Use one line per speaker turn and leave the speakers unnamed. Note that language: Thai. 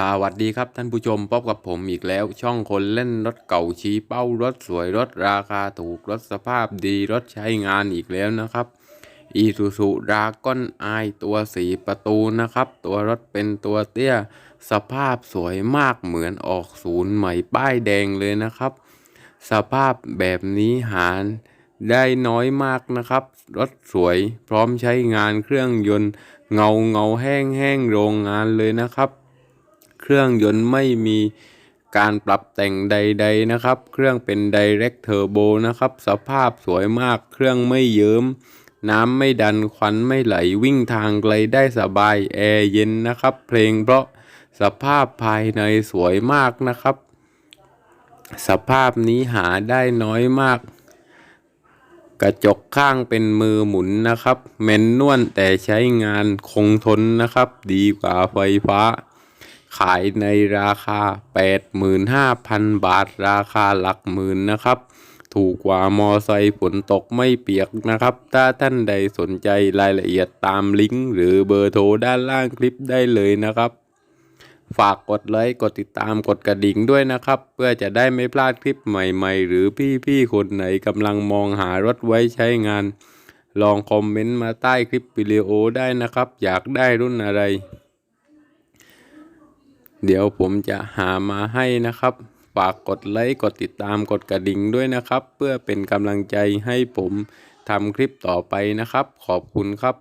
สวัสดีครับท่านผู้ชมพบกับผมอีกแล้ว ช่องคนเล่นรถเก่าชี้เป้ารถสวยรถราคาถูกรถสภาพดีรถใช้งานอีกแล้วนะครับอีซูซูดราก้อนไอตัวสีประตูนะครับ ตัวรถเป็นตัวเตี้ย สภาพสวยมากเหมือนออกศูนย์ใหม่ป้ายแดงเลยนะครับ สภาพแบบนี้หาได้น้อยมากนะครับ รถสวยพร้อมใช้งานเครื่องยนต์ เงาเงาแห้งแห้งโรงงานเลยนะครับ เครื่องยนต์ไม่มีการปรับแต่งใด ๆนะครับ เครื่องเป็น Direct Turbo นะครับ สภาพสวยมาก เครื่องไม่เยิ้ม น้ำไม่ดันควันไม่ไหล วิ่งทางไกลได้สบาย แอร์เย็นนะครับ เพลงเพราะสภาพภายในสวยมากนะครับ สภาพนี้หาได้น้อยมาก กระจกข้างเป็นมือหมุนนะครับ แมนนวลแต่ใช้งานคงทนนะครับ ดีกว่าไฟฟ้า ขายในราคา 85,000 บาท ราคาหลักหมื่นนะครับ ถูกกว่ามอไซค์ฝนตกไม่เปียกนะครับ ถ้าท่านใดสนใจรายละเอียดตามลิงก์หรือเบอร์โทรด้านล่างคลิปได้เลยนะครับ ฝากกดไลค์ กดติดตามกดกระดิ่งด้วยนะครับ เพื่อจะได้ไม่พลาดคลิปใหม่ๆ หรือพี่ๆคนไหนกำลังมองหารถไว้ใช้งานลองคอมเมนต์มาใต้คลิปวิดีโอได้นะครับ อยากได้รุ่นอะไร เดี๋ยวผมจะหามาให้นะครับ ฝากกดไลค์ กดติดตาม กดกระดิ่งด้วยนะครับ เพื่อเป็นกำลังใจให้ผมทำคลิปต่อไปนะครับ ขอบคุณครับ